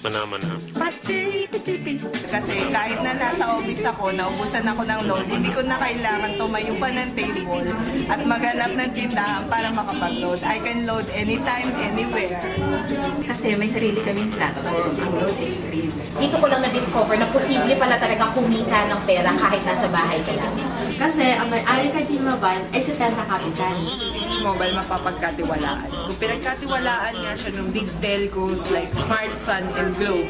Mana-mana. Kasi kahit na nasa office ako, naubusan ako ng load, hindi ko na kailangan tumayo pa ng table at maghanap ng tindahan para makapag-load. I can load anytime, anywhere. Kasi may sarili kaming platform, ang Load Extreme. Dito ko lang na-discover na posible pala talaga kumita ng pera kahit nasa bahay ka lang. Kasi ang may-ari kay T-Mobile ay 70 Capital. sa City Mobile mapapagkatiwalaan. Kung pinagkatiwalaan nga siya ng big telcos like Smart, Sun, and Globe,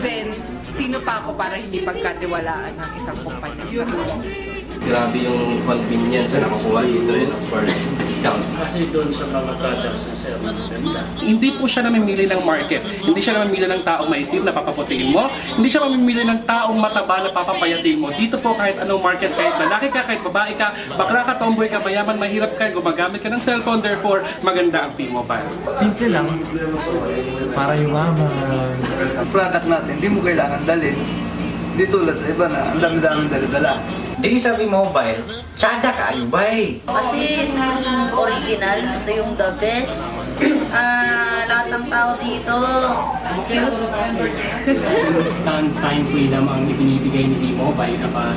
then sino pa ako para hindi pagkatiwalaan ng isang kumpanya? Katulad Grabe yung convenience na nakukuha dito rin for discount. Kasi doon sa mga products na sir, maganda. Hindi po siya namimili ng market. Hindi siya namimili ng taong maitim na papaputiin mo. Hindi siya mamimili ng taong mataba na papapayatin mo. Dito po kahit anong market, kahit lalaki ka, kahit babae ka, bakla ka, tomboy ka, mayaman, mahirap ka, gumagamit ka ng cellphone, therefore maganda ang T-Mobile. Simple lang. Para yumaman. product natin, hindi mo kailangan dalhin. Hindi tulad sa iba na ang dami-daming dala-dala. Dili sa mobile, tsada ka ayubay. Kasi ito yung original, ito yung the best. Ah, lahat ng tao dito, cute. Stand time fee lamang ibinibigay ni T-Mobile kapag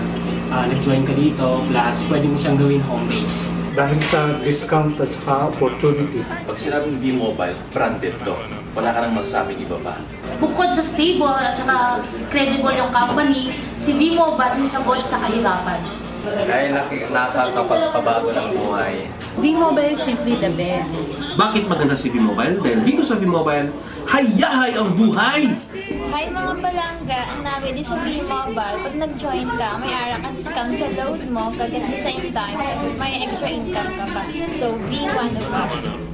ah, nag-join ka dito, plus pwede mo siyang gawin home base. Dahil sa discount at saka opportunity. Pag sinabing V-Mobile, branded to. Wala ka nang masasabing iba pa. Bukod sa stable at saka credible yung company, si V-Mobile yung sagot sa kahirapan. Dahil nakakapagpabago ng buhay. V-Mobile is simply the best. Bakit maganda si V-Mobile? Dahil dito sa V-Mobile, hayahay ang buhay! Hi mga palangga, ang namin di sa B-Mobile, pag nag-join ka, may ara ka discount sa load mo, kag at the same time, may extra income ka pa. So, V1 of us.